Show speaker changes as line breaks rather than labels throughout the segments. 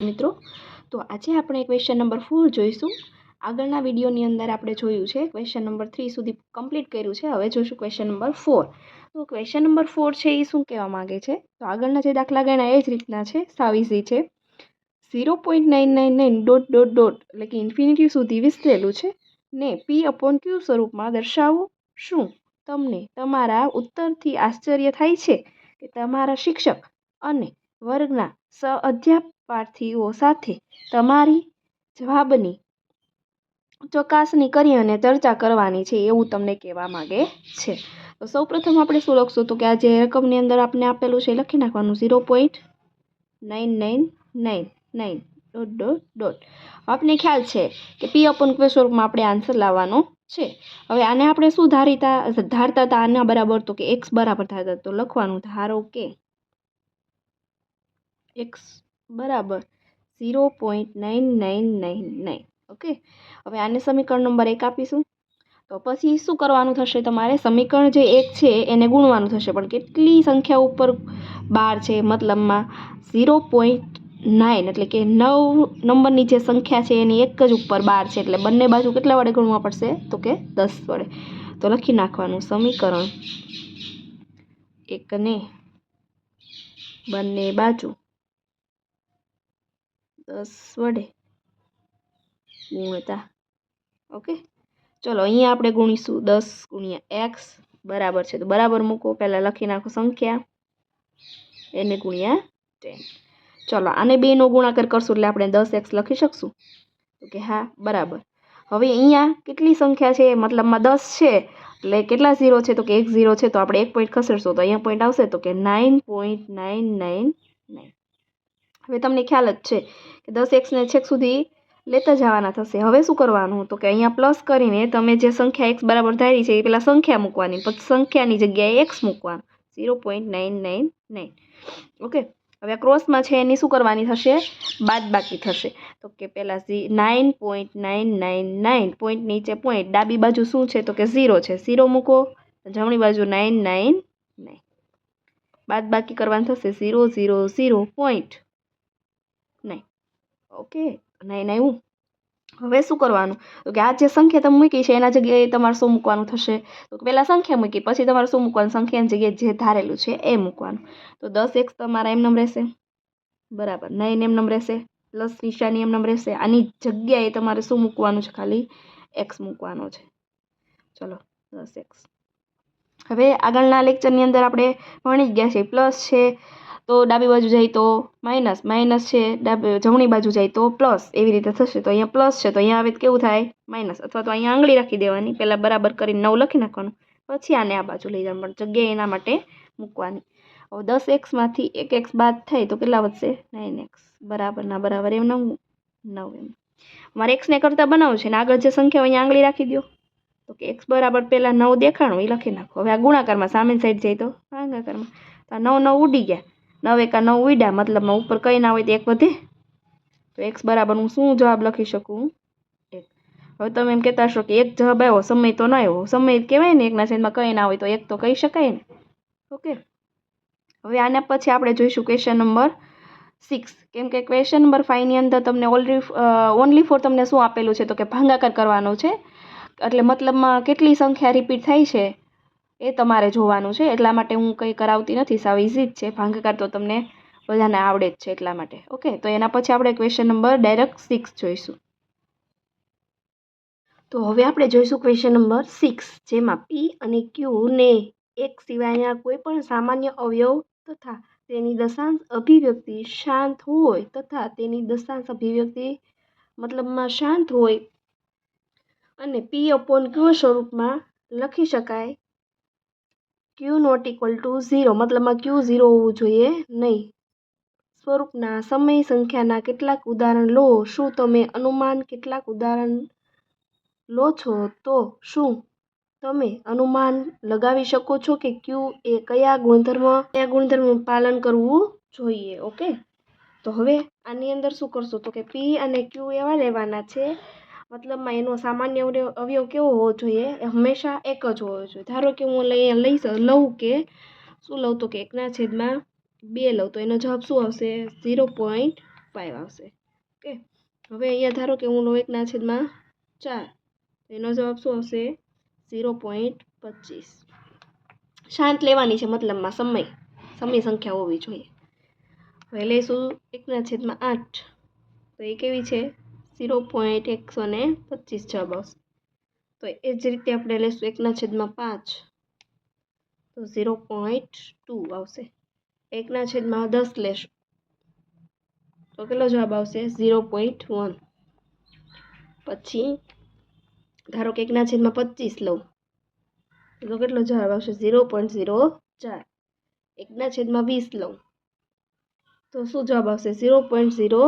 મિત્રો, તો આજે આપણે ક્વેશ્ચન નંબર ફોર જોઈશું. આગળના વિડીયોની અંદર આપણે જોયું છે ક્વેશ્ચન નંબર થ્રી સુધી કમ્પ્લીટ કર્યું છે. હવે જોઈશું ક્વેશ્ચન નંબર ફોર તો ક્વેશ્ચન નંબર ફોર છે એ શું કહેવા માગે છે? તો આગળના જે દાખલા ગણ્યા એ જ રીતના છે. સાવીસી છે. Zero point nine nine nine dot dot dot એટલે કે ઇન્ફિનિટી સુધી વિસ્તરેલું છે. ને પી અપોન ક્યુ સ્વરૂપમાં દર્શાવો શું? તમને તમારા ઉત્તરથી આશ્ચર્ય થાય છે કે તમારા શિક્ષક અને વર્ગના સહઅધ્યાપાર્થીઓ સાથે તમારી જવાબની ચકાસણી કરી અને ચર્ચા કરવાની છે એવું તમને કહેવા માગે છે. તો સૌપ્રથમ આપણે શું લખશું? તો કે આ જે રકમની અંદર આપણે આપેલું છે લખી નાખવાનું. Zero point nine nine nine nine dot dot dot. આપને ખ્યાલ છે કે પી અપન ક્વે સ્વરૂપમાં આપણે આન્સર લાવવાનો છે. હવે આને આપણે શું ધારીતા ધારતા હતા આના બરાબર તો કે એક્સ બરાબર ધારતા તો લખવાનું ધારો કે એક્સ બરાબર zero point nine nine nine nine okay? હવે આને સમીકરણ નંબર એક આપીશું. તો પછી શું કરવાનું થશે તમારે? સમીકરણ જે એક છે એને ગુણવાનું થશે. પણ કેટલી સંખ્યા ઉપર બાર છે? મતલબમાં ઝીરો પોઈન્ટ નાઇન એટલે કે નવ નંબરની જે સંખ્યા છે એની એક જ ઉપર બાર છે. એટલે બંને બાજુ કેટલા વડે ગુણવા પડશે? તો કે દસ વડે. તો લખી નાખવાનું સમીકરણ એકને બંને બાજુ દસ વડે. ગુણતા ઓકે? ચલો, અહીંયા આપણે ગુણીશું. દસ ગુણ્યા એક્સ બરાબર છે. તો બરાબર મૂકો. પહેલાં લખી નાખો સંખ્યા. એને ગુણ્યા ટેન. ચલો, આને બેનો ગુણાકાર કરશું એટલે આપણે દસ એક્સ લખી શકશું? તો કે હા, બરાબર. હવે અહીંયા કેટલી સંખ્યા છે? મતલબમાં દસ છે. એટલે કેટલા ઝીરો છે? તો કે એક ઝીરો છે. તો આપણે એક પોઈન્ટ ખસેડશું. તો અહીંયા પોઈન્ટ આવશે તો કે nine point nine nine nine હવે તમને ખ્યાલ જ છે કે દસ એક્સને છેક સુધી લેતા જવાના થશે. હવે શું કરવાનું? તો કે અહીંયા પ્લસ કરીને તમે જે સંખ્યા એક્સ બરાબર ધારી છે એ પહેલાં સંખ્યા મૂકવાની, પછી સંખ્યાની જગ્યાએ એક્સ મૂકવાનું. Zero point nine nine nine okay હવે ક્રોસમાં છે એની શું કરવાની થશે? બાદ બાકી થશે. તો કે પહેલાં Zee nine point nine nine nine point નીચે પોઈન્ટ ડાબી બાજુ શું છે? તો કે ઝીરો છે. ઝીરો મૂકો. જમણી બાજુ નાઇન નાઇન નાઇન બાદ બાકી કરવાનું થશે. Zero zero zero point okay નહીં આવ્યું હવે શું કરવાનું? તો કે આ જે સંખ્યા તમે મૂકી છે, એના જગ્યાએ તમારે શું મૂકવાનું થશે? તો પહેલાં સંખ્યા મૂકી, પછી તમારે શું મૂકવાનું? સંખ્યાની જગ્યાએ જે ધારેલું છે, એ મૂકવાનું. તો દસ એક્સ તમારા એમ નમ રહેશે. બરાબર. નહીં એમ નમ રહેશે. પ્લસ નિશાની એમ નમ રહેશે. આની જગ્યાએ તમારે શું મૂકવાનું છે? ખાલી એક્સ મૂકવાનો છે. ચલો, દસ એક્સ હવે આગળના લેક્ચરની અંદર આપણે ભણી ગયા છે પ્લસ છે તો ડાબી બાજુ જાય તો માઇનસ માઇનસ છે, ડાબી, જમણી બાજુ જાય તો પ્લસ. એવી રીતે થશે. તો અહીંયા પ્લસ છે. તો અહીંયા આવે કેવું થાય? માઇનસ. અથવા તો અહીંયા આંગળી રાખી દેવાની. પહેલાં બરાબર કરીને નવ લખી નાખવાનું. પછી આને આ બાજુ લઈ જવાનું. પણ જગ્યાએ એના માટે મૂકવાની. હવે દસ એક્સમાંથી એક એક્સ બાદ થાય તો કેટલા વધશે? Nine x. બરાબર, ના બરાબર. એમ નવ નવ એમ. મારે એક્સને કરતાં બનાવવું છે ને આગળ જે સંખ્યા અહીંયા આંગળી રાખી દો તો કે એક્સ બરાબર પહેલાં નવ દેખાણું, એ લખી નાખો. હવે આ ગુણાકારમાં સામેની સાઈડ જાય તો ભાગાકારમાં. તો નવ નવ ઉડી ગયા. નવ એકા નવ ઉડ્યા મતલબમાં ઉપર કંઈ ના હોય તો એક વધે. તો એક્સ બરાબર હું શું જવાબ લખી શકું? એક. હવે તમે એમ કહેતા હશો કે એક જવાબ આવ્યો, સમય તો ન આવ્યો. સમય કહેવાય ને એકના છેદમાં કંઈ ના હોય તો એક તો કહી શકાય ને. ઓકે. હવે આના પછી આપણે જોઈશું ક્વેશ્ચન નંબર સિક્સ કેમ કે ક્વેશ્ચન નંબર ફાઇવની અંદર તમને ઓલરી ઓનલી ફોર તમને શું આપેલું છે? તો કે ભાંગાકાર કરવાનો છે. એટલે મતલબમાં કેટલી સંખ્યા રિપીટ થાય છે? એ તમારે જોવાનું છે. એટલા માટે હું કંઈ કરાવતી નથી. સાવ ઇઝી જ છે. ભાંગકાર તો તમને બધાને આવડે જ છે એટલા માટે. ઓકે તો એના પછી આપણે ક્વેશ્ચન નંબર ડાયરેક્ટ સિક્સ જોઈશું. તો હવે આપણે જોઈશું ક્વેશ્ચન નંબર સિક્સ જેમાં પી અને ક્યુને એક સિવાયના કોઈ પણ સામાન્ય અવયવ તથા તેની દશાંશ અભિવ્યક્તિ શાંત હોય તથા તેની દશાંશ અભિવ્યક્તિ મતલબમાં શાંત હોય અને પી અપોન ક્યુ સ્વરૂપમાં લખી શકાય q not equal to zero મતલબમાં ક્યુ ઝીરો હોવું જોઈએ નહીં. સ્વરૂપના સમય સંખ્યાના કેટલાક ઉદાહરણ લો. શું તમે અનુમાન કેટલાક ઉદાહરણ લો છો? તો શું તમે અનુમાન લગાવી શકો છો કે ક્યુ એ કયા ગુણધર્મ, કયા ગુણધર્મનું પાલન કરવું જોઈએ? ઓકે? તો હવે આની અંદર શું કરશો? તો કે પી અને ક્યુ એવા લેવાના છે. મતલબમાં એનો સામાન્ય અવયવ કેવો હોવો જોઈએ? એ હંમેશા એક જ હોવો જોઈએ. ધારો કે હું લઈ, લઈશ, લઉં કે શું લઉં તો કે એકના છેદમાં બે લઉં તો એનો જવાબ શું આવશે? ઝીરો પોઈન્ટ ફાઇવ આવશે. ઓકે? હવે અહીંયા ધારો કે હું લઉં એકના છેદમાં ચાર એનો જવાબ શું આવશે? ઝીરો પોઈન્ટ પચીસ. શાંત લેવાની છે મતલબમાં સમય. સમય સંખ્યા હોવી જોઈએ. હવે લઈશું એકના છેદમાં આઠ. તો એ કેવી છે? ઝીરો પોઈન્ટ એકસો ને પચીસ જવાબ આવશે તો એ જ રીતે આપણે લઈશું એકના છેદમાં પાંચ. તો ઝીરો પોઈન્ટ ટુ આવશે. એકના છેદમાં દસ લેશું. તો કેટલો જવાબ આવશે? Zero point one. પછી ધારો કે એકના છેદમાં પચીસ લઉં, તો કેટલો જવાબ આવશે? ઝીરો પોઈન્ટ ઝીરો ચાર. એકના છેદમાં વીસ લઉં, તો શું જવાબ આવશે? ઝીરો પોઈન્ટ ઝીરો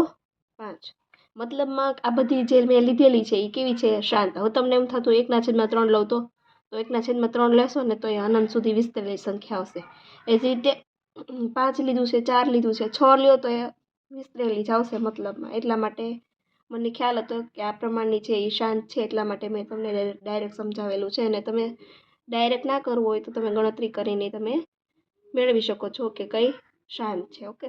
પાંચ. મતલબમાં આ બધી જે મેં લીધેલી છે એ કેવી છે? શાંત. હવે તમને એમ થતું એકના છેદમાં ત્રણ લઉં તો? તો એકના છેદમાં ત્રણ લેશો ને તો એ અનંત સુધી વિસ્તરેલી સંખ્યા આવશે. એ જ રીતે પાંચ લીધું છે, ચાર લીધું છે, છ લ્યો તો એ વિસ્તરેલી જ આવશે મતલબમાં. એટલા માટે મને ખ્યાલ હતો કે આ પ્રમાણની છે એ શાંત છે, એટલા માટે મેં તમને ડાયરેક્ટ સમજાવેલું છે અને તમે ડાયરેક્ટ ના કરવું હોય તો તમે ગણતરી કરીને તમે મેળવી શકો છો કે કઈ શાંત છે, ઓકે?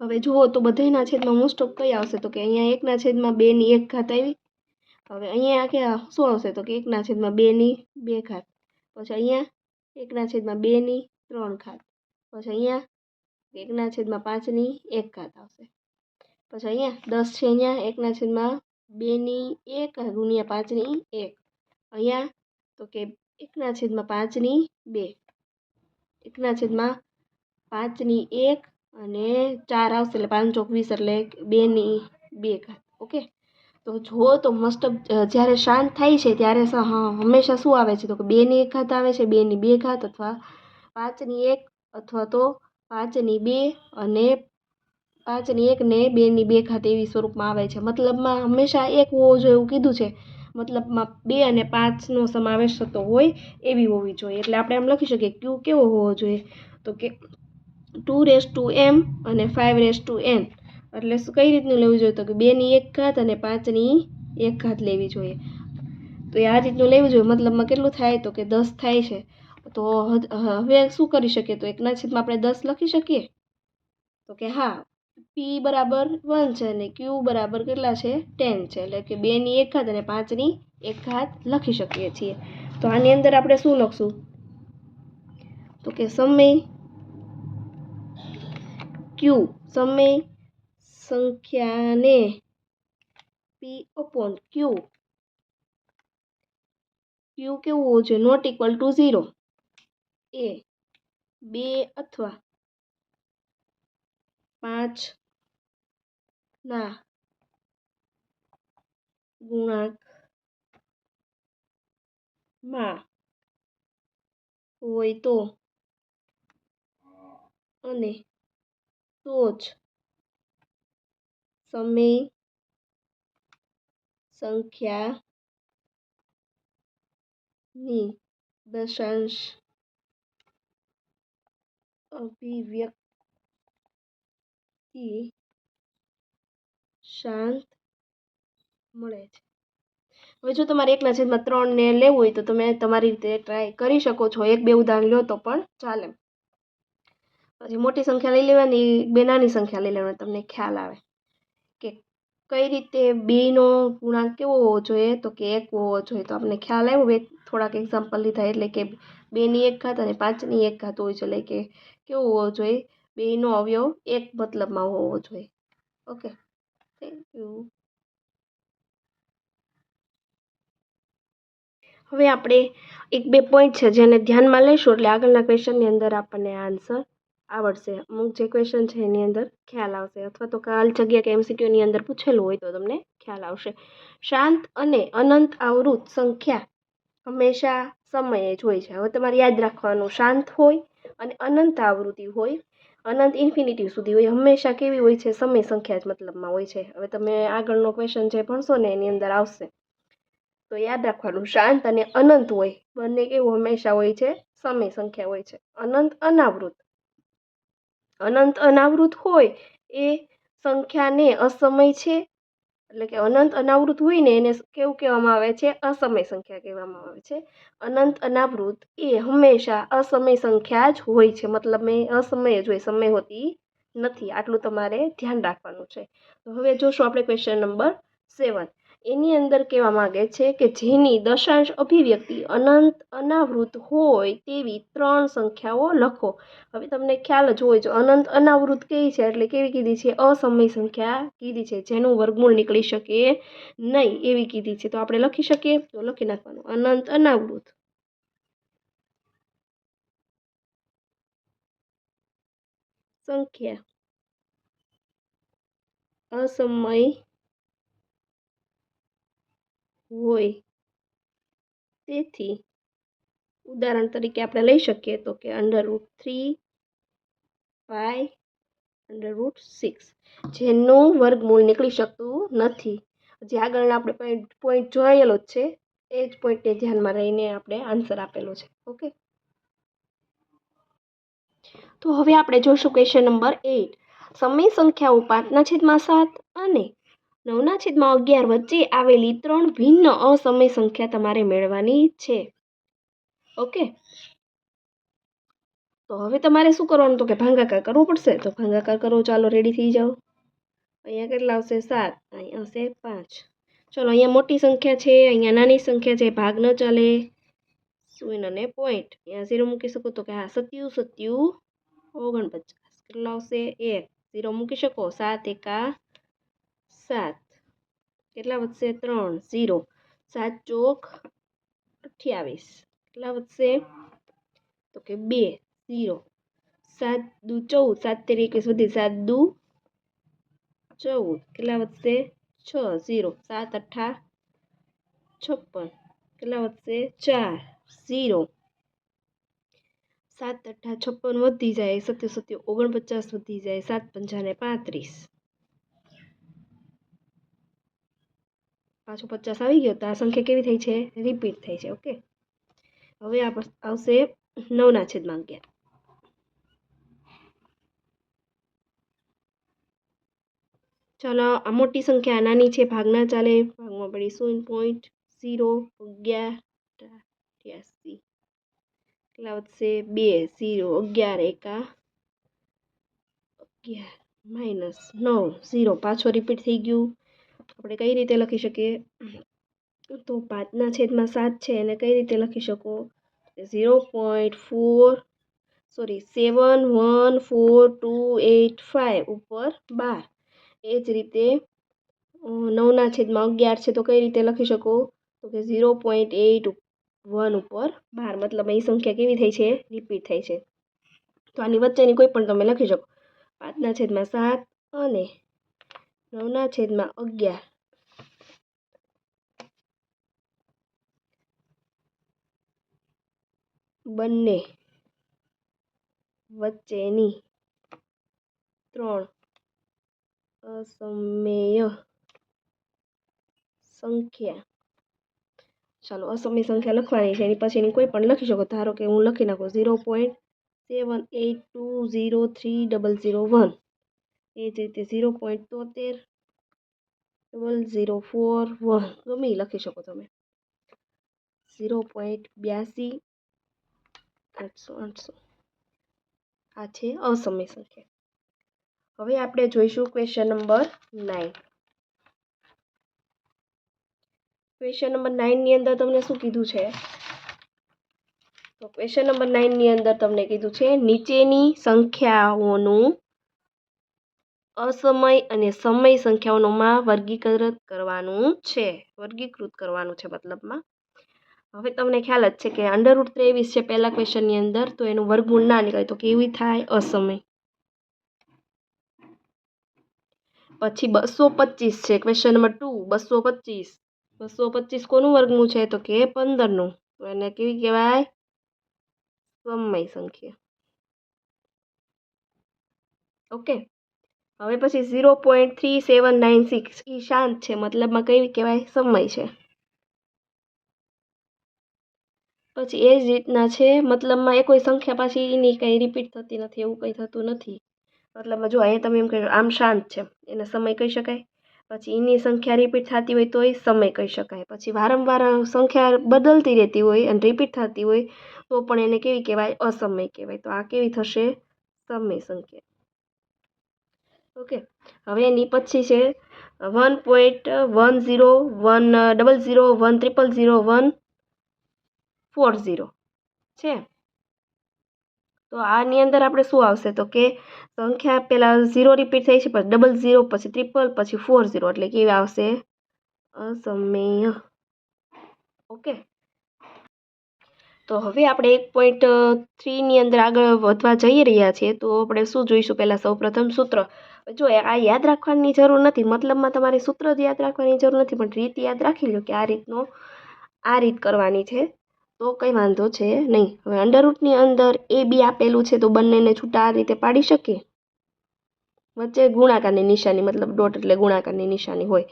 હવે જુઓ તો બધાના છેદમાં મોસ્ટ ઓફ કઈ આવશે? તો કે અહીંયા એકના છેદમાં બેની એક ઘાત આવી. હવે અહીંયા કે શું આવશે? તો કે એકના છેદમાં બેની બે ઘાત. પછી અહીંયા એકના છેદમાં બેની ત્રણ ઘાત. પછી અહીંયા એકના છેદમાં પાંચની એક ઘાત આવશે. પછી અહીંયા દસ છે અહીંયા, એકના છેદમાં બેની એક ગુણ્યા પાંચની એક. અહીંયા તો કે એકના છેદમાં પાંચની બે. એકના છેદમાં પાંચની એક અને ચાર આવશે એટલે પાંચ ચોક વીસ એટલે બેની બે ઘાત, ઓકે? તો જુઓ તો મસ્ટ જ્યારે શાંત થાય છે ત્યારે હંમેશા શું આવે છે? તો કે બેની એક ઘાત આવે છે બેની બે ઘાત અથવા પાંચની એક અથવા તો પાંચની બે અને પાંચની એક ને બેની બે ઘાત એવી સ્વરૂપમાં આવે છે. મતલબમાં હંમેશા એક હોવો જોઈએ એવું કીધું છે. મતલબમાં બે અને પાંચનો સમાવેશ થતો હોય એવી હોવી જોઈએ. એટલે આપણે એમ લખી શકીએ ક્યુ કેવો હોવો જોઈએ? તો કે ટુ રેસ ટુ એમ અને ફાઇવ રેસ ટુ એન. એટલે કઈ રીતનું લેવું જોઈએ? તો કે બેની એક ઘાત અને પાંચની એક ઘાત લેવી જોઈએ. તો એ આ રીતનું લેવું જોઈએ. મતલબમાં કેટલું થાય? તો કે દસ થાય છે. તો હવે શું કરી શકીએ? તો એકના છેદમાં આપણે દસ લખી શકીએ? તો કે હા પી બરાબર વન છે અને ક્યુ બરાબર કેટલા છે? ટેન છે. એટલે કે બેની એક ઘાત અને પાંચની એક ઘાત લખી શકીએ છીએ. તો આની અંદર આપણે શું લખશું? તો કે સમય ક્યુ? સમય સંખ્યાને પી અપોન ક્યુ ક્યુ કેવું હોવું જોઈએ? નોટ ઇક્વલ ટુ ઝીરો એ બે અથવા પાંચ ના ગુણાંકમાં હોય તો અને તો જ સમય સંખ્યાની દશાંશ, અભિવ્યક્તિ શાંત મળે છે. હવે જો તમારે એક છેદમાં ત્રણને લેવું હોય તો તમે તમારી રીતે ટ્રાય કરી શકો છો. એક બે ઉદાહરણ લો તો પણ ચાલે. પછી મોટી સંખ્યા લઈ લેવાની બે નાની સંખ્યા લઈ લેવાની, તમને ખ્યાલ આવે. કે કઈ રીતે બેનો ગુણાંક કેવો હોવો જોઈએ? તો કે એક હોવો જોઈએ. તો આપણને ખ્યાલ આવ્યો બે, થોડાક એક્ઝામ્પલ લીધા, એટલે કે બેની એક ઘાત અને પાંચની એક ઘાત હોય છે. એટલે કે કેવો હોવો જોઈએ? બેનો અવયવ એક મતલબમાં હોવો જોઈએ. ઓકે. થેન્ક યુ હવે આપણે એક બે પોઈન્ટ છે જેને ધ્યાનમાં લઈશું. એટલે આગળના ક્વેશ્ચનની અંદર આપણને આન્સર આવડશે. અમુક જે ક્વેશ્ચન છે એની અંદર ખ્યાલ આવશે. અથવા તો કાલ જગ્યા કે એમસીક્યુની અંદર પૂછેલું હોય તો તમને ખ્યાલ આવશે. શાંત અને અનંત આવૃત સંખ્યા હંમેશા સમયે જ હોય છે. હવે તમારે યાદ રાખવાનું, શાંત હોય અને અનંત આવૃત્તિ હોય. અનંત ઇન્ફિનિટી સુધી હોય. હંમેશા કેવી હોય છે? સમય સંખ્યા જ મતલબમાં હોય છે. હવે તમે આગળનો ક્વેશ્ચન જે ભણશો ને એની અંદર આવશે. તો યાદ રાખવાનું, શાંત અને અનંત હોય. બંને કેવું હંમેશા હોય છે? સમય સંખ્યા હોય છે. અનંત અનાવૃત અનંત અનાવૃત હોય એ સંખ્યાને અસમય છે. એટલે કે અનંત અનાવૃત હોય ને એને કેવું કહેવામાં આવે છે? અસમય સંખ્યા કહેવામાં આવે છે. અનંત અનાવૃત એ હંમેશા અસમય સંખ્યા જ હોય છે. મતલબ મેં અસમય જ હોય, સમય હોતી નથી. આટલું તમારે ધ્યાન રાખવાનું છે. હવે જોશું આપણે ક્વેશ્ચન નંબર સેવન એની અંદર કહેવા માંગે છે કે જેની દશાંશ અભિવ્યક્તિ અનંત, અનાવૃત હોય તેવી ત્રણ સંખ્યાઓ લખો. હવે તમને ખ્યાલ જ હોય જો અનંત, અનાવૃત કેવી છે? એટલે કેવી કીધી છે? અસમય સંખ્યા કીધી છે. જેનું વર્ગમૂળ નીકળી શકે નહીં એવી કીધી છે. તો આપણે લખી શકીએ? તો લખી નાખવાનું. અનંત, અનાવૃત. સંખ્યા. અસમય હોય. તેથી, ઉદાહરણ તરીકે આપણે લઈ શકીએ તો કે under root three pi under root six જેનું વર્ગમૂળ નીકળી શકતું નથી. જે આગળના આપણે પોઈન્ટ પોઈન્ટ જોયેલો જ છે. એ જ પોઈન્ટને ધ્યાનમાં રહીને આપણે આન્સર આપેલો છે. ઓકે તો હવે આપણે જોઈશું ક્વેશ્ચન નંબર એઇટ સમય સંખ્યાઓ પાંચના છેદમાં સાત અને નવના છેદમાં અગિયાર વચ્ચે આવેલી ત્રણ ભિન્ન અસમય સંખ્યા તમારે મેળવવાની છે. ઓકે? તો હવે તમારે શું કરવાનું? તો કે ભાંગાકાર કરવો પડશે. તો ભાંગાકાર કરો. ચાલો રેડી થઈ જાઓ. અહીંયા કેટલા આવશે? સાત. અહીંયા આવશે પાંચ. ચલો, અહીંયા મોટી સંખ્યા છે. અહીંયા નાની સંખ્યા છે. ભાગ ન ચાલે. શૂન્ય અને પોઈન્ટ અહીંયા ઝીરો મૂકી શકો તો કે હા, સત્યુ સત્યુ ઓગણપચાસ. કેટલા આવશે? એક. ઝીરો મૂકી શકો. સાત એકા સાત. કેટલા વધશે? ત્રણ. ઝીરો. સાત ચોક અઠ્યાવીસ. કેટલા વધશે? તો કે બે. ઝીરો. સાત દુ ચૌદ. સાત તેર એકવીસ વધી સાત દુ ચૌદ. કેટલા વધશે? છ. ઝીરો. સાત અઠ્ઠા છપ્પન. કેટલા વધશે? ચાર. ઝીરો. સાત અઠ્ઠા છપ્પન વધી જાય. સત્યુ સત્યુ ઓગણપચાસ વધી જાય. સાત પંચાને પાંત્રીસ. પાછું પચાસ આવી ગયો, તો આ સંખ્યા કેવી થઈ છે? રિપીટ થઈ છે ઓકે હવે આ આવશે નવના છેદમાં અગિયાર. ચાલો, આ મોટી સંખ્યા નાની છે, ભાગના ચાલે, ભાગમાં પડી શૂન્ય પોઈન્ટ ઝીરો અગિયાર અઠ્યાસી કેટલા વધશે બે ઝીરો અગિયાર, એકા અગિયાર માઇનસ નવ ઝીરો પાછો રિપીટ થઈ ગયું. આપણે કઈ રીતે લખી શકીએ? તો પાંચના છેદમાં સાત છે, એને કઈ રીતે લખી શકો? Zero point four, sorry, seven, one, four, two, eight five ઉપર બાર. એ જ રીતે નવના છેદમાં અગિયાર છે, તો કઈ રીતે લખી શકો? તો કે ઝીરો પોઈન્ટ એટ વન ઉપર બાર. મતલબ એ સંખ્યા કેવી થઈ છે? રિપીટ થઈ છે. તો આની વચ્ચેની કોઈ પણ તમે લખી શકો. પાંચના છેદમાં સાત અને નવના છેદમાં અગિયાર. બંને વચ્ચેની ત્રણ અસમય સંખ્યા. ચાલો અસમય સંખ્યા લખવાની છે. એની પછીની કોઈ પણ લખી શકો. ધારો કે હું લખી નાખું. Zero point seven eight two zero three double zero one. એ જ રીતે ઝીરો પોઈન્ટ તોતેર ડબલ ઝીરો ફોર વન ગમે એ લખી શકો તમે ઝીરો પોઈન્ટ બ્યાસી આઠસો આઠસો આ છે અસમય સંખ્યા હવે આપણે જોઈશું question number nine question number નાઇનની અંદર તમને શું કીધું છે તો ક્વેશ્ચન નંબર નાઇનની અંદર તમને કીધું છે નીચેની સંખ્યાઓનું અસમય અને સમય સંખ્યાઓમાં વર્ગીકૃત કરવાનું છે. વર્ગીકૃત કરવાનું છે મતલબમાં. હવે તમને ખ્યાલ જ છે કે અંડરરૂટ ત્રેવીસ છે પહેલા ક્વેશ્ચનની અંદર, તો એનું વર્ગમૂળ ના નીકળે તો કેવી થાય? અસમય. પછી બસો પચીસ છે ક્વેશ્ચન નંબર ટુ બસો પચીસ. બસો પચીસ કોનું વર્ગનું છે? તો કે પંદરનું. તો એને કેવી કહેવાય? સમય સંખ્યા. ઓકે. હવે પછી zero point three seven nine six એ શાંત છે, મતલબમાં કેવી કહેવાય? સમય છે. પછી એ જ રીતના છે, મતલબમાં એ કોઈ સંખ્યા પાછી એની કંઈ રિપીટ થતી નથી, એવું કંઈ થતું નથી. મતલબમાં જો અહીંયા તમે એમ કહી આમ શાંત છે, એને સમય કહી શકાય. પછી એની સંખ્યા રિપીટ થતી હોય તોય સમય કહી શકાય. પછી વારંવાર સંખ્યા બદલતી રહેતી હોય અને રિપીટ થતી હોય તો પણ એને કેવી કહેવાય? અસમય કહેવાય. તો આ કેવી થશે? સમય સંખ્યા. ઓકે હવે એની પછી છે one point one zero one double zero one triple zero one four zero છે? તો આની અંદર આપણે શું આવશે? તો કે સંખ્યા પહેલાં ઝીરો રિપીટ થઈ છે, પછી ડબલ ઝીરો પછી ત્રિપલ પછી ફોર ઝીરો એટલે કેવી આવશે? અસમય. ઓકે તો હવે આપણે એક પોઈન્ટ થ્રીની અંદર આગળ વધવા જઈ રહ્યા છીએ, તો આપણે શું જોઈશું? પહેલાં સૌપ્રથમ સૂત્ર. જો આ યાદ રાખવાની જરૂર નથી, મતલબમાં તમારે સૂત્ર જ યાદ રાખવાની જરૂર નથી, પણ રીત યાદ રાખી લો કે આ રીતનો, આ રીત કરવાની છે. તો કંઈ વાંધો છે નહીં. હવે અંડરરૂટની અંદર એ બી આપેલું છે, તો બંનેને છૂટા આ રીતે પાડી શકીએ? વચ્ચે ગુણાકારની નિશાની, મતલબ ડોટ એટલે ગુણાકારની નિશાની હોય.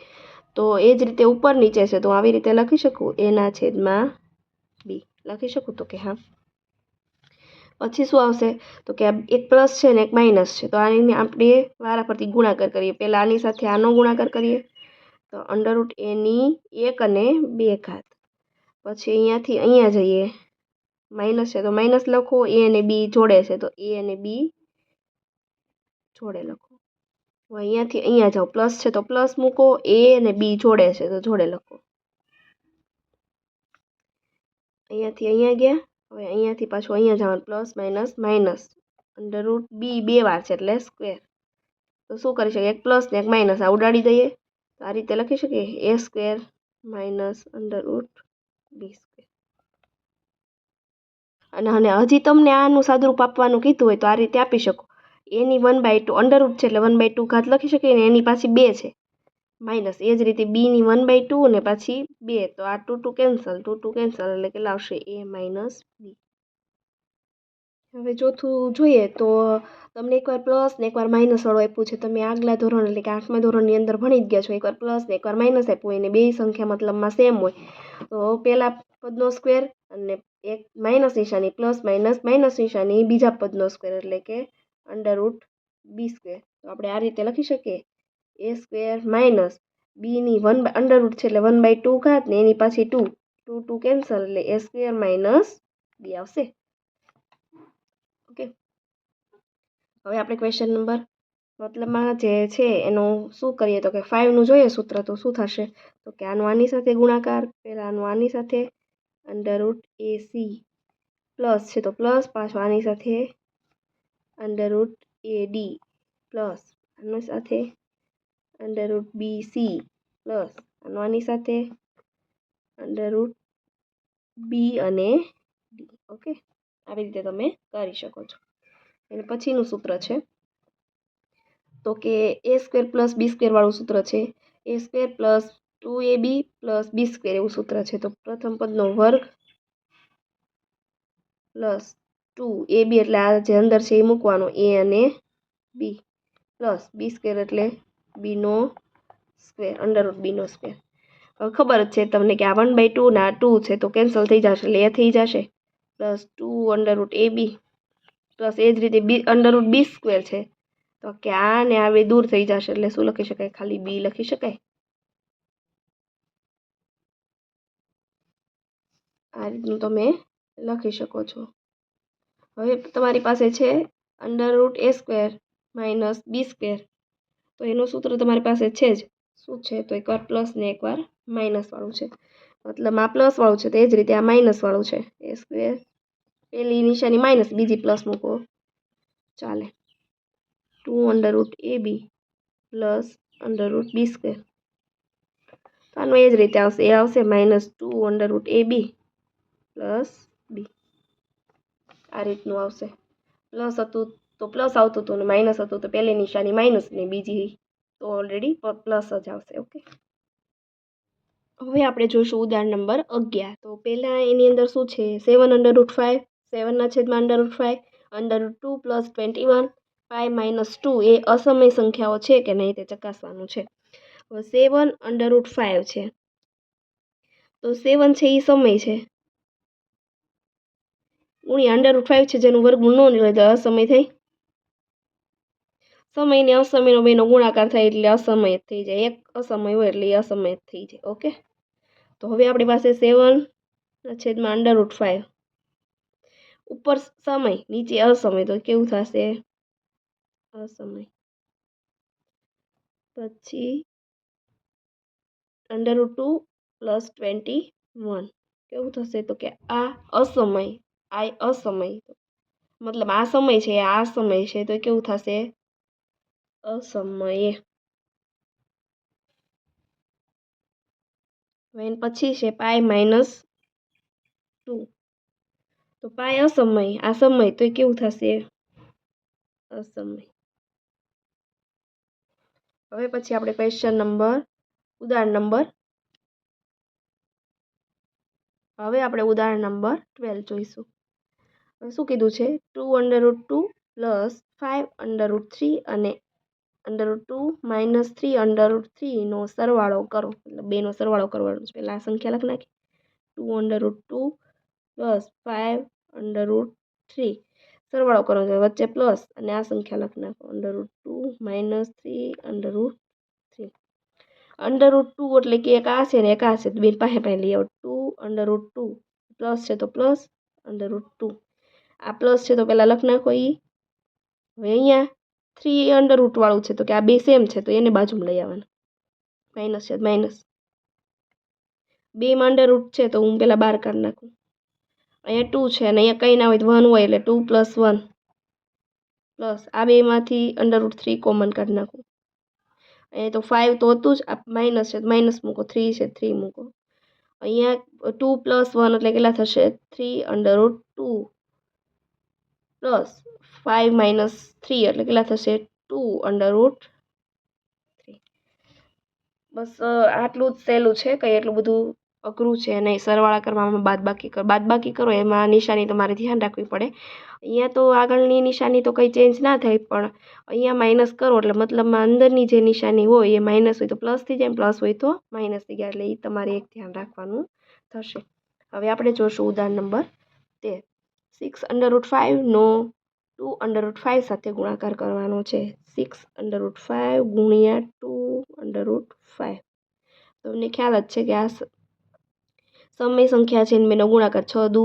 તો એ જ રીતે ઉપર નીચે છે, તો આવી રીતે લખી શકું? એના છેદમાં બી. લખી શકું તો કે હા. પછી શું આવશે? તો કે એક પ્લસ છે ને એક માઇનસ છે. તો આની આપણે વારા પરથી ગુણાકાર કરીએ. પહેલાં આની સાથે આનો ગુણાકાર કરીએ. તો અંડરરૂટ એની એક અને બે ઘાત. પછી અહીંયાથી અહીંયા જઈએ. માઇનસ છે તો માઇનસ લખો. એ અને બી જોડે છે તો એ અને બી જોડે લખો. હવે અહીંયાથી અહીંયા જાઓ. પ્લસ છે તો પ્લસ મૂકો. એ અને બી જોડે છે તો જોડે લખો. અહીંયાથી અહીંયા ગયા. હવે અહીંયાથી પાછું અહીંયા જવાનું, plus, minus minus under root b બે વાર છે એટલે સ્ક્વેર તો શું કરી શકીએ? એક પ્લસ ને એક માઇનસ, આ ઉડાડી દઈએ. તો આ રીતે લખી શકીએ? A square minus under root b square અને અને હજી તમને આનું સાદુરૂપ આપવાનું કીધું હોય તો આ રીતે આપી શકો. એની one by two under root છે એટલે વન બાય ટુ ઘાત લખી શકીએ ને એની પાછી બે છે. માઇનસ એ જ રીતે બીની વન બાય ટુ ને પછી બે. તો આ two two cancel. Two two cancel એટલે કેટલા આવશે એ માઇનસ બી. હવે ચોથું જોઈએ તો તમને એકવાર પ્લસ ને એકવાર માઇનસ વાળું આપ્યું છે. તમે આગલા ધોરણ એટલે કે આઠમા ધોરણની અંદર ભણી જ ગયા છો. એકવાર પ્લસ ને એકવાર માઇનસ આપ્યું એને બે સંખ્યા મતલબમાં સેમ હોય. તો પહેલાં પદનો સ્ક્વેર અને એક માઇનસ નિશાની, પ્લસ માઇનસ માઇનસ નિશાની બીજા પદનો સ્ક્વેર એટલે કે અંડર રૂટ બી સ્ક્વેર. તો આપણે આ રીતે લખી શકીએ. એ સ્ક્વેર માઇનસ બીની વન બાય અંડરરૂટ છે એટલે વન બાય ટુ ઘાત ને એની પાછી ટુ ટુ ટુ કેન્સલ એટલે એ સ્ક્વેર માઇનસ બી આવશે. ઓકે હવે આપણે ક્વેશ્ચન નંબર મતલબમાં જે છે એનું શું કરીએ તો કે ફાઇવનું જોઈએ સૂત્ર તો શું થશે? તો કે આનું આની સાથે ગુણાકાર, પહેલાં આનું આની સાથે under root a c plus છે તો પ્લસ પાછું આની સાથે under root a d plus આની સાથે under root b c plus આનો આની સાથે અંડર રૂટ બી અને ડી ઓકે આવી રીતે તમે કરી શકો છો. અને પછીનું સૂત્ર છે. તો કે એ સ્ક્વેર પ્લસ બી સ્ક્વેરવાળું સૂત્ર છે. A square plus two a b plus b square એવું સૂત્ર છે. તો પ્રથમ પદનો વર્ગ પ્લસ ટુ એ બી એટલે આ જે અંદર છે એ મૂકવાનો એ અને બી પ્લસ બી સ્ક્વેર એટલે બીનો સ્ક્વેર અંડરરૂટ બીનો સ્ક્વેર હવે ખબર જ છે તમને કે આ વન બાય ટુ ના ટુ છે, તો કેન્સલ થઈ જશે, એટલે એ થઈ જશે. Plus two under root a b plus એ જ રીતે b under root b square છે. તો કે આ ને આ બે દૂર થઈ જશે, એટલે શું લખી શકાય? ખાલી બી લખી શકાય? આ રીતનું તમે લખી શકો છો. હવે તમારી પાસે છે under root a square minus b square તો એનું સૂત્ર તમારી પાસે છે જ. શું છે? તો એકવાર પ્લસ ને એકવાર માઇનસવાળું છે. મતલબ આ પ્લસવાળું છે તો એ જ રીતે આ માઇનસવાળું છે. એ સ્ક્વેર પહેલી નિશાની માઇનસ બીજી પ્લસ મૂકો. ચાલે. Two under root a b plus under root b square તો આનું એ જ રીતે આવશે. એ આવશે minus two under root a b plus b આ રીતનું આવશે. પ્લસ હતું તો પ્લસ આવતું હતું ને માઇનસ હતું તો પહેલી નિશાની માઇનસ ને બીજી તો ઓલરેડી પ્લસ જ આવશે ઓકે હવે આપણે જોઈશું ઉદાહરણ નંબર અગિયાર. તો પહેલાં એની અંદર શું છે? સેવન અંડર રૂટ ફાઇવ સેવનના છેદમાં under root five under two plus twenty one five minus two એ અસમય સંખ્યાઓ છે કે નહીં તે ચકાસવાનું છે. સેવન અંડર રૂટ ફાઇવ છે. તો સેવન છે એ સમય છે. ગુણ્યા અંડર રૂટ ફાઇવ છે જેનું વર્ગમૂળ ન તો અસમય થઈ સમય ને અસમયનો બેનો ગુણાકાર થાય એટલે અસમય થઈ જાય. એક અસમય હોય એટલે એ અસમય થઈ જાય. ઓકે? તો હવે આપણી પાસે સેવન છેદમાં અંડર રૂટ ફાઇવ ઉપર સમય, નીચે અસમય. તો કેવું થશે? અસમય. પછી under root two plus twenty one કેવું થશે? તો કે આ અસમય આ અસમય. મતલબ આ સમય છે, આ સમય છે. તો કેવું થશે? અસમયે વેન પછી છે પાય માઇનસ ટુ તો પાય અસમય આ સમય તો કેવું થશે અસમય હવે પછી આપણે ક્વેશ્ચન નંબર ઉદાહરણ નંબર હવે આપણે ઉદાહરણ નંબર ટ્વેલ્વ જોઈશું હવે શું કીધું છે two under root two plus five under root three અને under root two minus three under root થ્રીનો સરવાળો કરો. મતલબ બેનો સરવાળો કરવાનો છે. પહેલાં આ સંખ્યા લખી નાખી. Two under root two plus five under root three સરવાળો કરવાનો છે. વચ્ચે પ્લસ અને આ સંખ્યા લખી નાખો. Under root two minus three under root three under root two એટલે કે એક આ છે ને એક આ છે. બેન પાસે પાસે લઈ આવો. Two under root two plus છે તો પ્લસ અંડર રૂટ ટુ આ પ્લસ છે તો પહેલાં લખી નાખો એ હવે અહીંયા થ્રી અંડર રૂટવાળું છે, તો કે આ બે સેમ છે, તો એને બાજુમાં લઈ આવવાનું. માઇનસ છે માઇનસ બેમાં અંડર રૂટ છે, તો હું પહેલાં બાર કાઢી નાખું. અહીંયા ટુ છે, અને અહીંયા કંઈ ના હોય તો વન હોય એટલે ટુ પ્લસ વન પ્લસ આ બેમાંથી અંડર રૂટ થ્રી કોમન કાઢી નાખું. અહીંયા તો ફાઇવ તો હતું જ, આ માઇનસ છે માઇનસ મૂકો થ્રી છે થ્રી મૂકો. અહીંયા ટુ પ્લસ વન એટલે કેટલા થશે? Three under root two plus five minus three એટલે કેટલા થશે? ટુ અંડર રૂટ થ્રી બસ આટલું જ સહેલું છે, કંઈ એટલું બધું અઘરું છે નહીં. સરવાળા કરવામાં બાદબાકી કરો બાદબાકી કરો, એમાં નિશાની તમારે ધ્યાન રાખવી પડે. અહીંયા તો આગળની નિશાની તો કંઈ ચેન્જ ના થાય, પણ અહીંયા માઇનસ કરો, એટલે મતલબમાં અંદરની જે નિશાની હોય એ માઇનસ હોય તો પ્લસ થઈ જાય પ્લસ હોય તો માઇનસ થઈ જાય, એટલે એ તમારે એક ધ્યાન રાખવાનું થશે. હવે આપણે જોશું ઉદાહરણ નંબર તેર. સિક્સ અંડર રૂટ ફાઇવનો ટુ અંડર રૂટ ફાઇવ સાથે ગુણાકાર કરવાનો છે. સિક્સ અંડર રૂટ ફાઇવ ગુણ્યા ટુ અંડર રૂટ ફાઇવ તમને ખ્યાલ જ છે કે આ સમય સંખ્યા છે બેનો ગુણાકાર છ દુ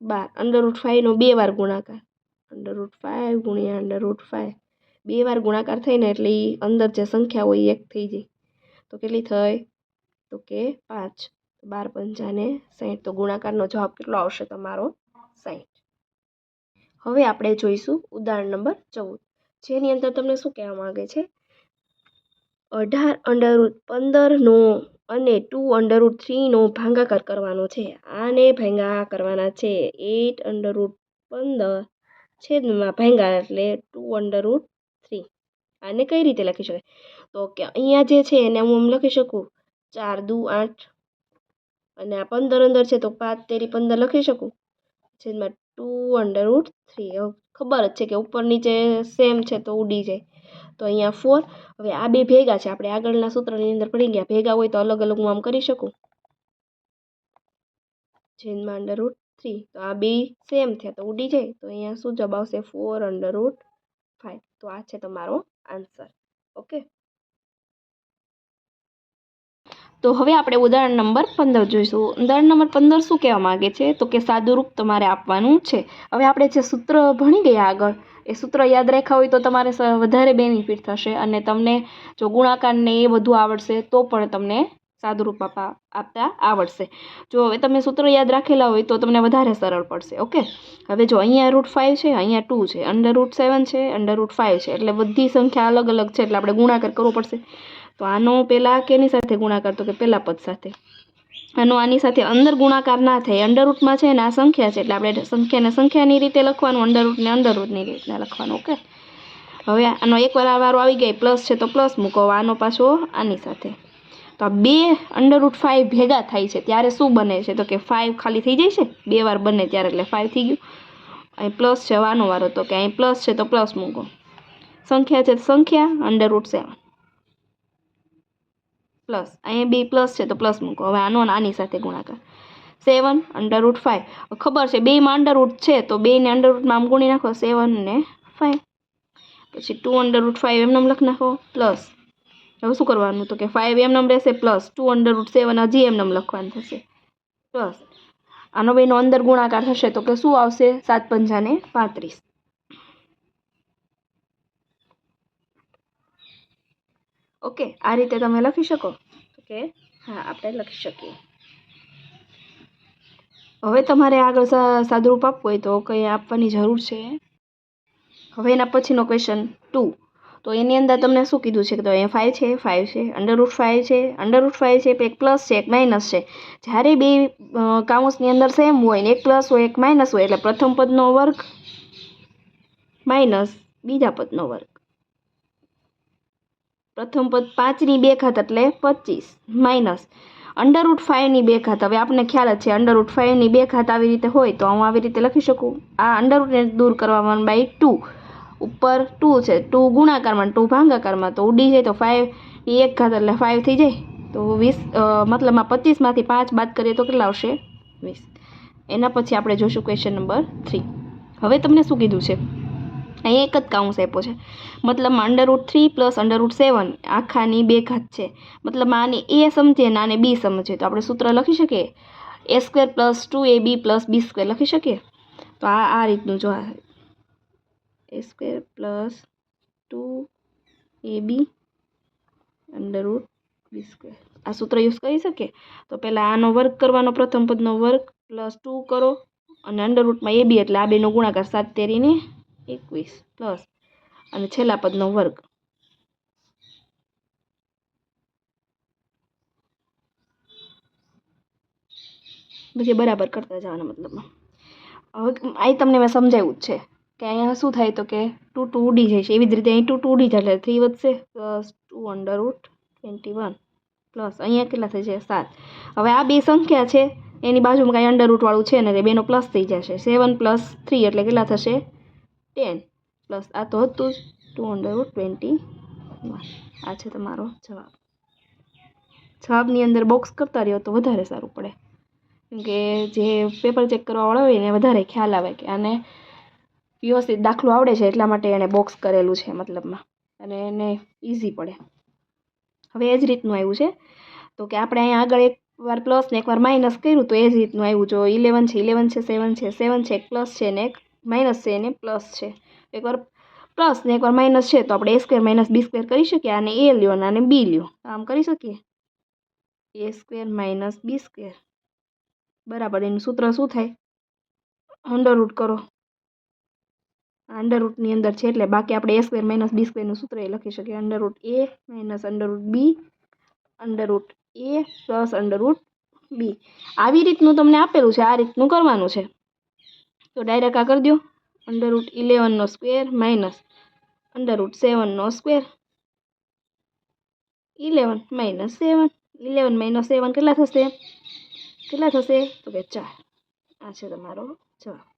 બાર. અંડર રૂટ ફાઇવનો બે વાર ગુણાકાર. અંડર રૂટ ફાઇવ ગુણ્યા અંડર રૂટ ફાઇવ બે વાર ગુણાકાર થઈને એટલે એ અંદર જે સંખ્યા હોય એક થઈ જાય. તો કેટલી થઈ? તો કે પાંચ. બાર પંચાને સાહીઠ તો ગુણાકારનો જવાબ કેટલો આવશે તમારો? સાઠ હવે આપણે જોઈશું ઉદાહરણ નંબર ચૌદ. જેની અંદર તમને શું કહેવા માગે છે? અઢાર અંડર રૂટ પંદરનો અને ટુ અંડર રૂટ થ્રીનો ભાંગાકાર કરવાનો છે. આને ભાંગા કરવાના છે. એટ અંડર રૂટ પંદર છેદમાં ભાંગા એટલે ટુ અંડર રૂટ થ્રી. આને કઈ રીતે લખી શકાય? તો કે અહીંયા જે છે એને હું લખી શકું? ચાર દુ આઠ. અને આ પંદર અંદર છે તો પાંચ તેરી પંદર લખી શકું? જેમાં ટુ અંડર રૂટ થ્રી. ખબર જ છે કે ઉપર નીચે સેમ છે તો ઉડી જાય. તો અહીંયા ફોર હવે આ બે ભેગા છે. આપણે આગળના સૂત્રની અંદર પડી ગયા. ભેગા હોય તો અલગ અલગ હું આમ કરી શકું? જેનમાં અંડર રૂટ થ્રી. તો આ બે સેમ થયા તો ઉડી જાય. તો અહીંયા શું જવાબ આવશે? ફોર અંડર રૂટ ફાઇવ તો આ છે તમારો આન્સર ઓકે તો હવે આપણે ઉદાહરણ નંબર પંદર જોઈશું. ઉદાહરણ નંબર પંદર શું કહેવા માગે છે? તો કે સાદુરૂપ તમારે આપવાનું છે. હવે આપણે જે સૂત્ર ભણી ગયા આગળ, એ સૂત્ર યાદ રાખ્યા હોય તો તમારે વધારે બેનિફિટ થશે અને તમને જો ગુણાકારને એ બધું આવડશે, તો પણ તમને સાદુરૂપ આપવા આપતા આવડશે. જો હવે તમે સૂત્ર યાદ રાખેલા હોય તો તમને વધારે સરળ પડશે, ઓકે? હવે જો અહીંયા રૂટ ફાઇવ છે, અહીંયા ટુ છે અંડર રૂટ સેવન છે અંડર રૂટ ફાઇવ છે, એટલે બધી સંખ્યા અલગ અલગ છે, એટલે આપણે ગુણાકાર કરવો પડશે. તો આનો પહેલાં કેની સાથે ગુણાકાર તો કે પહેલા પદ સાથે. આનો આની સાથે અંદર ગુણાકાર ના થાય અંડરરૂટમાં છે ને આ સંખ્યા છે, એટલે આપણે સંખ્યાને સંખ્યાની રીતે લખવાનું અંડરરૂટને અંડરરૂટની રીતના લખવાનું ઓકે હવે આનો એકવાર આ વારો આવી ગઈ પ્લસ છે તો પ્લસ મૂકો આનો પાછો આની સાથે. તો આ બે અંડર રૂટ ફાઇવ ભેગા થાય છે, ત્યારે શું બને છે? તો કે ફાઇવ ખાલી થઈ જાય છે? બે વાર બને ત્યારે એટલે ફાઇવ થઈ ગયું. અહીં પ્લસ છે વાનો વારો, તો કે અહીં પ્લસ છે તો પ્લસ મૂકો. સંખ્યા છે સંખ્યા અંડર રૂટ સેવન પ્લસ. અહીંયા બી પ્લસ છે તો પ્લસ મૂકો. હવે આનો આની સાથે ગુણાકાર. સેવન અંડરરૂટ ફાઇવ ખબર છે બેમાં અંડરરૂટ છે તો બેને અંડરરૂટમાં આમ ગુણી નાખો. સેવન ને ફાઇવ પછી ટુ અંડર રૂટ ફાઇવ એમને લખી નાખો. પ્લસ. હવે શું કરવાનું? તો કે ફાઇવ એમ નમ રહેશે પ્લસ. ટુ અંડરરૂટ સેવન હજી એમ નમ લખવાનું થશે. પ્લસ. આનો બેનો અંદર ગુણાકાર થશે તો કે શું આવશે? સાત પંજાને પાંત્રીસ. ઓકે આ રીતે તમે લખી શકો. ઓકે હા, આપણે લખી શકીએ. હવે તમારે આગળ સાદુરૂપ આપવું હોય તો કંઈ આપવાની જરૂર છે? હવે એના પછીનો ક્વેશ્ચન ટુ તો એની અંદર તમને શું કીધું છે? કે તો અહીંયા ફાઇવ છે ફાઇવ છે અંડરરૂટ ફાઇવ છે અંડરરૂટ ફાઇવ છે એક પ્લસ છે, એક માઇનસ છે. જ્યારે બે કાઉન્સની અંદર સેમ હોય ને એક પ્લસ હોય, એક માઇનસ હોય, એટલે પ્રથમ પદનો વર્ગ માઇનસ બીજા પદનો વર્ગ. પ્રથમ પદ પાંચની બે ઘાત એટલે પચીસ, માઇનસ. અંડરરૂટ ફાઇવની બે ઘાત. હવે આપણને ખ્યાલ જ છે અંડરરૂટ ફાઇવની બે ઘાત આવી રીતે હોય તો હું આવી રીતે લખી શકું? આ અંડરરૂટને દૂર કરવામાં બાય ટુ ઉપર ટુ છે. ટુ ગુણાકારમાં ટુ ભાંગાકારમાં. તો ઉડી જાય તો ફાઇવ એ એક ઘાત એટલે ફાઇવ થઈ જાય. તો વીસ મતલબમાં પચીસમાંથી પાંચ બાદ કરીએ તો કેટલા આવશે? વીસ. એના પછી આપણે જોઈશું ક્વેશ્ચન નંબર થ્રી હવે તમને શું કીધું છે? અહીંયા એક જ કાઉન્સ આપ્યો છે. મતલબમાં under root three plus under root seven આખાની બે ઘાત છે. મતલબ આને એ સમજે ને આને બી સમજે. તો આપણે સૂત્ર લખી શકીએ? A square plus two a b plus b square લખી શકીએ? તો આ આ રીતનું જો આ a square plus two a b under root b square આ સૂત્ર યુઝ કરી શકીએ? તો પહેલાં આનો વર્ગ કરવાનો પ્રથમ પદનો વર્ગ પ્લસ ટુ કરો અને અંડરરૂટમાં એ બી એટલે આ બેનો ગુણાકાર સાત તેરીને એકવીસ પ્લસ અને છેલ્લા પદનો વર્ગ. પછી બરાબર કરતા જવાના મતલબમાં. હવે અહીં તમને મેં સમજાવ્યું જ છે કે અહીંયા શું થાય તો કે ટુ ટુ ઉડી જાય છે. એવી જ રીતે અહીં ટુ ટુ ઉડી જાય એટલે થ્રી વધશે. Plus two under root twenty one. Plus અહીંયા કેટલા થઈ જાય? સાત. હવે આ બે સંખ્યા છે. એની બાજુમાં કાંઈ અંડર રૂટવાળું છે ને બેનો પ્લસ થઈ જશે. સેવન પ્લસ થ્રી એટલે કેટલા થશે? ટેન પ્લસ આ તો હતું જ ટુ અંડરવુડ ટ્વેન્ટી વન આ છે તમારો જવાબ. જવાબની અંદર બોક્સ કરતા રહ્યો તો વધારે સારું પડે. કેમ કે જે પેપર ચેક કરવાવાળા હોય એને વધારે ખ્યાલ આવે કે આને વ્યવસ્થિત દાખલો આવડે છે એટલા માટે એણે બોક્સ કરેલું છે મતલબમાં. અને એને ઇઝી પડે. હવે એ જ રીતનું આવ્યું છે. તો કે આપણે અહીંયા આગળ એક વાર પ્લસ ને એકવાર માઇનસ કર્યું, તો એ જ રીતનું આવ્યું. જો ઇલેવન છે ઇલેવન છે સેવન છે સેવન છે, એક પ્લસ છે ને એક માઇનસ છે એને પ્લસ છે. એકવાર પ્લસ ને એકવાર માઇનસ છે તો આપણે a square minus b square કરી શકીએ આને એ લ્યો અને બી લ્યો. આમ કરી શકીએ? A square minus b square. બરાબર, એનું સૂત્ર શું થાય? અંડર રૂટ કરો. અંડર રૂટની અંદર છે એટલે બાકી આપણે એ સ્ક્વેર માઇનસ બી સ્ક્વેરનું સૂત્ર એ લખી શકીએ. Under root a minus under root b under root a plus under root b. આવી રીતનું તમને આપેલું છે, આ રીતનું કરવાનું છે. તો ડાયરેક્ટ આ કરી દો અંડર રૂટ ઇલેવનનો square minus under root સેવનનો square eleven minus seven eleven minus seven કેટલા થશે? કેટલા થશે? તો કે ચાર. આ છે તમારો જવાબ.